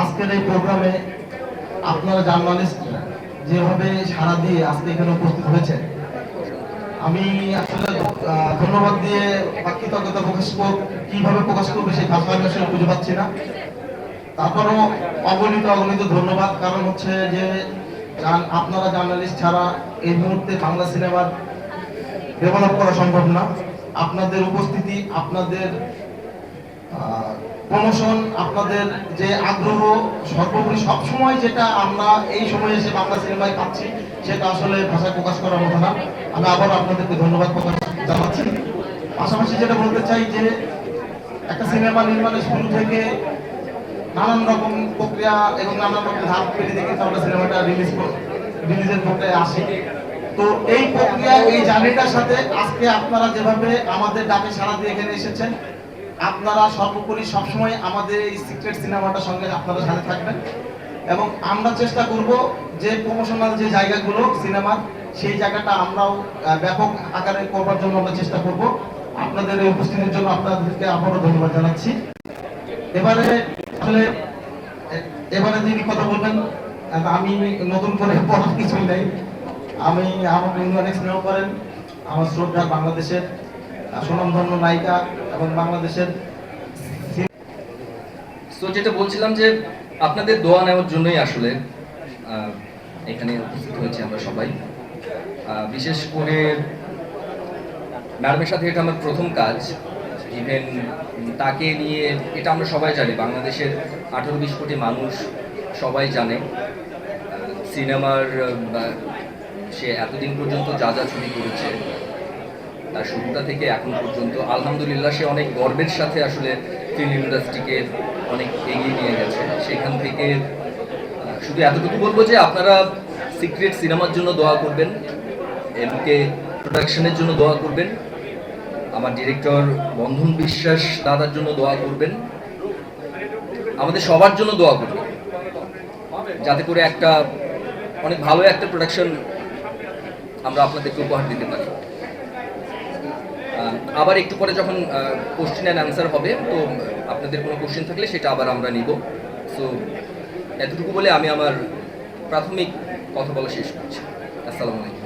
আজকের এই প্রোগ্রামে আপনারা জার্নালিস্ট যেভাবে সারা দিয়ে আজকে এখানে উপস্থিত হয়েছেন। আমি আসলে ধন্যবাদ দিয়ে কৃতজ্ঞতা প্রকাশ করব কীভাবে প্রকাশ করব সেই ভাষা পাচ্ছি না। তারপরও অগণিত অগণিত ধন্যবাদ। কারণ হচ্ছে যে আপনারা জার্নালিস্ট ছাড়া এই মুহূর্তে বাংলা সিনেমার ডেভেলপ করা সম্ভব না। আপনাদের উপস্থিতি, আপনাদের প্রমোশন আপনাদের যে আগ্রহ, সর্বোপরি সবসময় যেটা আমরা এই সময়ে এসে বাংলা সিনেমায় পাচ্ছি, সেটা আসলে ভাষায় প্রকাশ করার মতো না। আমি আবার আপনাদেরকে ধন্যবাদ প্রকাশ জানাচ্ছি। পাশাপাশি যেটা বলতে চাই যে, একটা সিনেমা নির্মাণের শুরু থেকে নানান রকম প্রক্রিয়া এবং নানান রকম ধাপ পেরিয়ে কিন্তু আমরা সিনেমাটা রিলিজ রিলিজের প্রক্রিয়ায় আসি। তো এই প্রক্রিয়া এই জার্নিটার সাথে আজকে আপনারা যেভাবে আমাদের ডাকে সারা দিয়ে এখানে এসেছেন, আপনারা সর্বোপরি সবসময় আমাদের এই সিক্রেট সিনেমাটার সঙ্গে আপনারা সাথে থাকবেন। এবং আমরা চেষ্টা করব যে প্রমোশনাল যে জায়গাগুলো সিনেমার সেই জায়গাটা আমরাও ব্যাপক আকারে করবার জন্য আমরা চেষ্টা করব। আপনাদের এই উপস্থিতির জন্য আপনাদেরকে আবারও ধন্যবাদ জানাচ্ছি। এবারে আসলে এবারে যিনি কথা বলবেন আমি নতুন করে কিছুই নাই। আমি অনেক স্নেহ করেন, আমার শ্রদ্ধা বাংলাদেশের সুনামধন্য নায়িকা এবং বাংলাদেশের সো যেটা বলছিলাম যে আপনাদের দোয়া নেওয়ার জন্যই আসলে এখানে উপস্থিত হয়েছি আমরা সবাই। বিশেষ করে ম্যাডামের সাথে এটা আমার প্রথম কাজ। ইভেন তাকে নিয়ে, এটা আমরা সবাই জানি, বাংলাদেশের আঠারো বিশ কোটি মানুষ সবাই জানে। সিনেমার সে এতদিন পর্যন্ত যা যা ছবি করেছে, তার শুরুটা থেকে এখন পর্যন্ত, আলহামদুলিল্লাহ সে অনেক গর্বের সাথে আসলে ফিল্ম ইন্ডাস্ট্রিকে অনেক এগিয়ে নিয়ে গেছে। সেখান থেকে শুধু এতটুকু বলব যে আপনারা সিক্রেট সিনেমার জন্য দোয়া করবেন, এমকে প্রোডাকশনের জন্য দোয়া করবেন। আমার ডিরেক্টর বন্ধন বিশ্বাস দাদার জন্য দোয়া করবেন। আমাদের সবার জন্য দোয়া করবেন। যাতে করে একটা অনেক ভালো একটা প্রোডাকশন আমরা আপনাদেরকে উপহার দিতে পারি। আবার একটু পরে যখন কোশ্চেন অ্যান্ড অ্যান্সার হবে, তো আপনাদের কোনো কোশ্চেন থাকলে সেটা আবার আমরা নিব। সো এতটুকু বলে আমি আমার প্রাথমিক কথা বলা শেষ করছি। আসসালামু আলাইকুম।